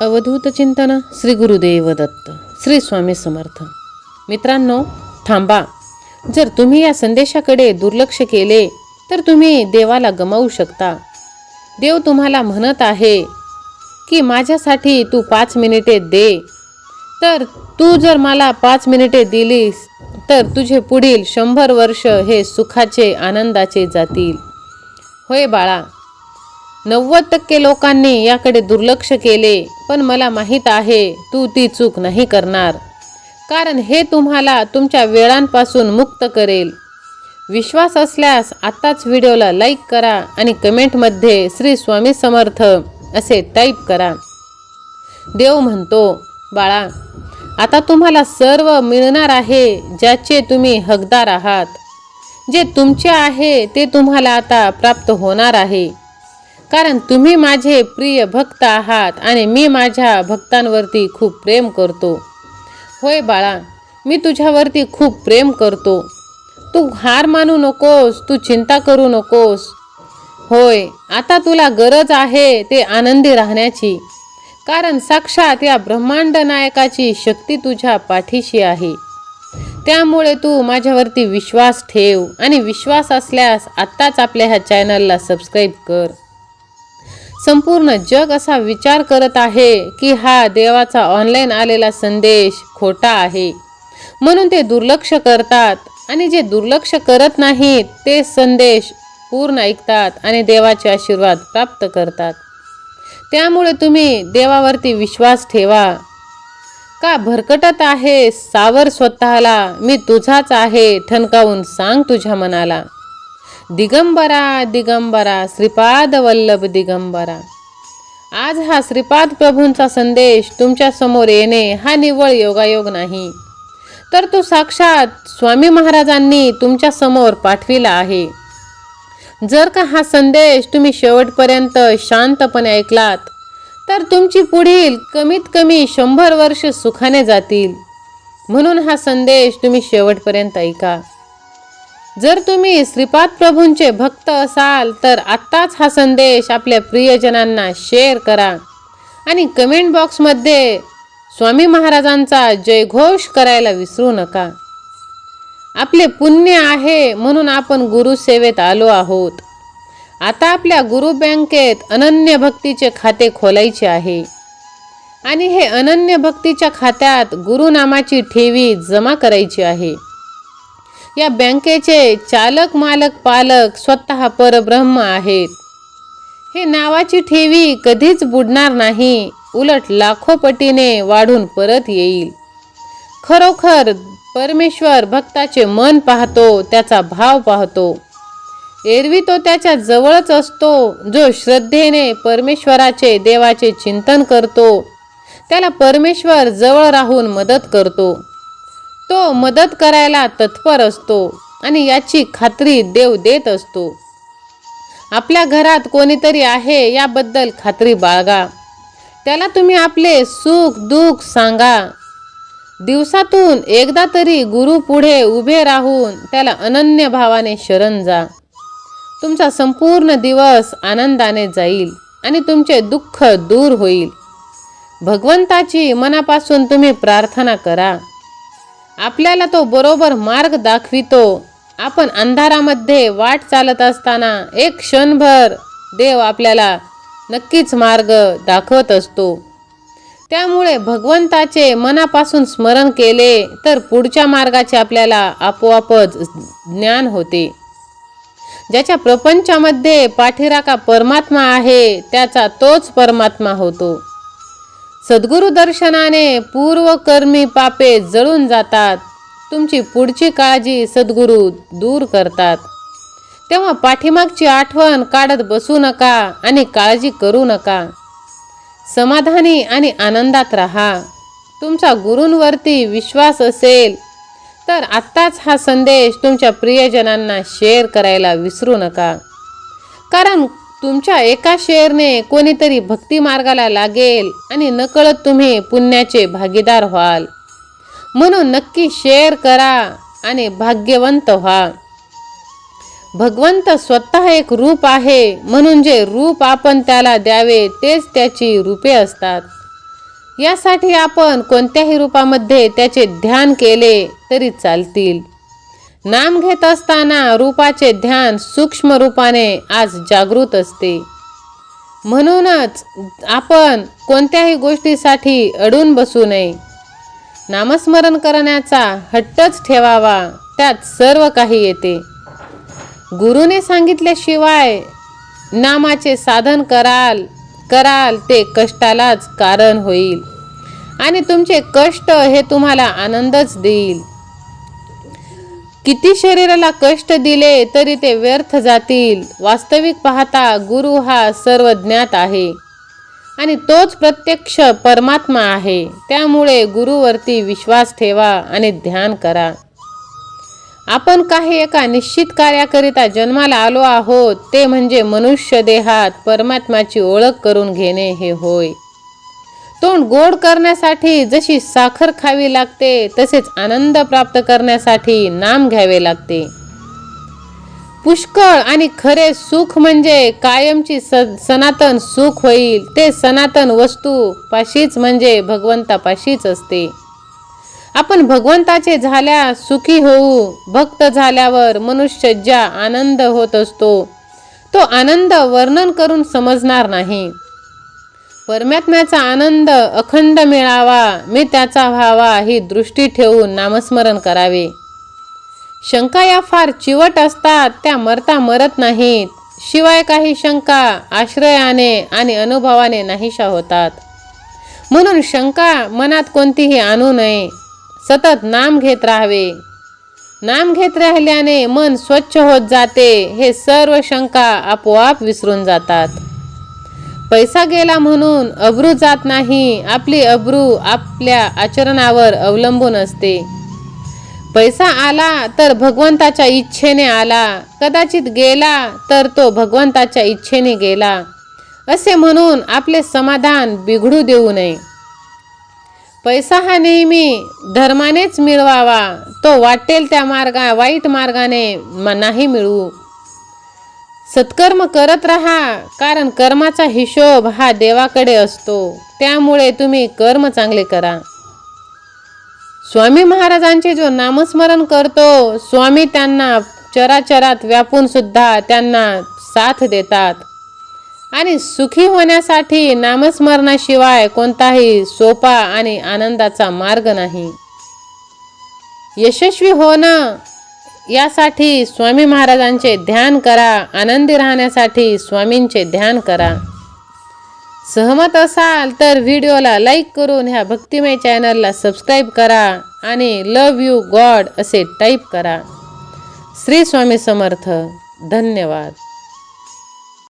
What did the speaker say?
अवधूत चिंतन श्री गुरुदेव दत्त श्री स्वामी समर्थ. मित्रांनो थांबा. जर तुम्ही या संदेशाकडे दुर्लक्ष केले तर तुम्ही देवाला गमावू शकता. देव तुम्हाला म्हणत आहे की माझ्यासाठी तू पाच मिनिटे दे. तर तू जर मला पाच मिनिटे दिलीस तर तुझे पुढील शंभर वर्ष हे सुखाचे आनंदाचे जातील. होय बाळा नव्वद टक्के लोकांनी याकडे दुर्लक्ष केले पण मला माहीत आहे तू ती चूक नाही करणार. कारण हे तुम्हाला तुमच्या वेळांपासून मुक्त करेल. विश्वास असल्यास आत्ताच व्हिडिओला लाईक करा आणि कमेंटमध्ये श्री स्वामी समर्थ असे टाईप करा. देव म्हणतो बाळा आता तुम्हाला सर्व मिळणार आहे ज्याचे तुम्ही हकदार आहात. जे तुमचे आहे ते तुम्हाला आता प्राप्त होणार आहे. कारण तुम्ही माझे प्रिय भक्त आहात आणि मी माझ्या भक्तांवरती खूप प्रेम करतो. होय बाळा मी तुझ्यावरती खूप प्रेम करतो. तू हार मानू नकोस तू चिंता करू नकोस. होय आता तुला गरज आहे ते आनंदी राहण्याची. कारण साक्षात या ब्रह्मांड नायकाची शक्ती तुझ्या पाठीशी आहे. त्यामुळे तू माझ्यावरती विश्वास ठेव आणि विश्वास असल्यास आत्ताच आपल्या ह्या चॅनलला सबस्क्राईब कर. संपूर्ण जग असा विचार करत आहे की हा देवाचा ऑनलाईन आलेला संदेश खोटा आहे. म्हणून ते दुर्लक्ष करतात आणि जे दुर्लक्ष करत नाहीत ते संदेश पूर्ण ऐकतात आणि देवाचे आशीर्वाद प्राप्त करतात. त्यामुळे तुम्ही देवावरती विश्वास ठेवा. का भरकटत आहे सावर स्वतःला? मी तुझाच आहे ठणकावून सांग तुझ्या मनाला. दिगंबरा दिगंबरा श्रीपाद वल्लभ दिगंबरा. आज हा श्रीपाद प्रभूंचा संदेश तुमच्यासमोर येणे हा निव्वळ योगायोग नाही. तर तो साक्षात स्वामी महाराजांनी तुमच्यासमोर पाठविला आहे. जर का हा संदेश तुम्ही शेवटपर्यंत शांतपणे ऐकलात तर तुमची पुढील कमीत कमी शंभर वर्ष सुखाने जातील. म्हणून हा संदेश तुम्ही शेवटपर्यंत ऐका. जर तुम्ही श्रीपाद प्रभूंचे भक्त असाल तर आत्ताच हा संदेश आपल्या प्रियजनांना शेअर करा. आणि कमेंट बॉक्समध्ये स्वामी महाराजांचा जयघोष करायला विसरू नका. आपले पुण्य आहे म्हणून आपण गुरुसेवेत आलो आहोत. आता आपल्या गुरु बँकेत अनन्य भक्तीचे खाते खोलायचे आहे. आणि हे अनन्य भक्तीच्या खात्यात गुरुनामाची ठेवी जमा करायची आहे. या बँकेचे चालक मालक पालक स्वतः परब्रह्म आहेत. हे नावाची ठेवी कधीच बुडणार नाही. उलट लाखो पटीने वाढून परत येईल. खरोखर परमेश्वर भक्ताचे मन पाहतो त्याचा भाव पाहतो. एरवी तो त्याच्या जवळच असतो जो श्रद्धेने परमेश्वराचे देवाचे चिंतन करतो. त्याला परमेश्वर जवळ राहून मदत करतो. तो मदत करायला तत्पर असतो आणि याची खात्री देव देत असतो. आपल्या घरात कोणीतरी आहे याबद्दल खात्री बाळगा. त्याला तुम्ही आपले सुख दुःख सांगा. दिवसातून एकदा तरी गुरु पुढे उभे राहून त्याला अनन्य भावाने शरण जा. तुमचा संपूर्ण दिवस आनंदाने जाईल आणि तुमचे दुःख दूर होईल. भगवंताची मनापासून तुम्ही प्रार्थना करा. आपल्याला तो बरोबर मार्ग दाखवितो. आपण अंधारामध्ये वाट चालत असताना एक क्षणभर देव आपल्याला नक्कीच मार्ग दाखवत असतो. त्यामुळे भगवंताचे मनापासून स्मरण केले तर पुढच्या मार्गाचे आपल्याला आपोआपच ज्ञान होते. ज्याच्या प्रपंचामध्ये पाठीराखा परमात्मा आहे त्याचा तोच परमात्मा होतो. सद्गुरु दर्शनाने पूर्वकर्मी पापे जळून जातात. तुमची पुढची काळजी सद्गुरू दूर करतात. तेव्हा पाठीमागची आठवण काढत बसू नका आणि काळजी करू नका. समाधानी आणि आनंदात राहा. तुमचा गुरूंवरती विश्वास असेल तर आत्ताच हा संदेश तुमच्या प्रियजनांना शेअर करायला विसरू नका. कारण तुमच्या एका शेअरने कोणीतरी भक्ती मार्गाला लागेल आणि नकळत तुम्ही पुण्याचे भागीदार व्हाल. म्हणून नक्की शेअर करा आणि भाग्यवंत व्हा. भगवंत स्वतः एक रूप आहे म्हणून जे रूप आपण त्याला द्यावे तेच त्याची रूपे असतात. यासाठी आपण कोणत्याही रूपामध्ये त्याचे ध्यान केले तरी चालतील. नाम घेत असताना रूपाचे ध्यान सूक्ष्म रूपाने आज जागृत असते. म्हणूनच आपण कोणत्याही गोष्टीसाठी अडून बसू नये. नामस्मरण करण्याचा हट्टच ठेवावा त्यात सर्व काही येते. गुरुने सांगितल्याशिवाय नामाचे साधन कराल कराल ते कष्टालाच कारण होईल. आणि तुमचे कष्ट हे तुम्हाला आनंदच देईल. किती शरीराला कष्ट दिले तरी ते व्यर्थ जातील. वास्तविक पाहता गुरु हा सर्व ज्ञात आहे. आणि तोच प्रत्यक्ष परमात्मा आहे. त्यामुळे गुरुवरती विश्वास ठेवा आणि ध्यान करा. आपण काही एका निश्चित कार्याकरिता जन्माला आलो आहोत ते म्हणजे मनुष्य देहात परमात्माची ओळख करून घेणे हे होय. तोंड गोड करण्यासाठी जशी साखर खावी लागते तसेच आनंद प्राप्त करण्यासाठी नाम घ्यावे लागते. पुष्कळ आणि खरे सुख म्हणजे कायमची स सनातन सुख होईल. ते सनातन वस्तू पाशीच म्हणजे भगवंतापाशीच असते. आपण भगवंताचे झाल्या सुखी होऊ भक्त झाल्यावर मनुष्य ज्या आनंद होत असतो तो आनंद वर्णन करून समजणार नाही. परमात्म्याचा आनंद अखंड मिळावा मी त्याचा व्हावा ही दृष्टी ठेवून नामस्मरण करावे. शंका या फार चिवट असतात त्या मरता मरत नाहीत. शिवाय काही शंका आश्रयाने आणि अनुभवाने नाहीशा होतात. म्हणून शंका मनात कोणतीही आणू नये. सतत नाम घेत राहावे. नाम घेत राहिल्याने मन स्वच्छ होत जाते हे सर्व शंका आपोआप विसरून जातात. पैसा गेला म्हणून अब्रू जात नाही आपली अब्रू आपल्या आचरणावर अवलंबून असते. पैसा आला तर भगवंताच्या इच्छेने आला कदाचित गेला तर तो भगवंताच्या इच्छेने गेला असे म्हणून आपले समाधान बिघडू देऊ नये. पैसा हा नेहमी धर्मानेच मिळवावा तो वाटेल त्या मार्गा वाईट मार्गाने नाही मिळवू सत्कर्म करत राहा कारण कर्माचा हिशोब हा देवाकडे असतो. त्यामुळे तुम्ही कर्म चांगले करा. स्वामी महाराजांचे जो नामस्मरण करतो स्वामी त्यांना चराचरात व्यापून सुद्धा त्यांना साथ देतात. आणि सुखी होण्यासाठी नामस्मरणाशिवाय कोणताही सोपा आणि आनंदाचा मार्ग नाही. यशस्वी होणं यासाठी स्वामी महाराजांचे ध्यान करा आनंदी राहण्यासाठी स्वामींचे ध्यान करा. सहमत असाल तर व्हिडिओला लाईक करून ह्या भक्तिमय चॅनलला सबस्क्राईब करा आणि लव यू गॉड असे टाईप करा. श्री स्वामी समर्थ. धन्यवाद.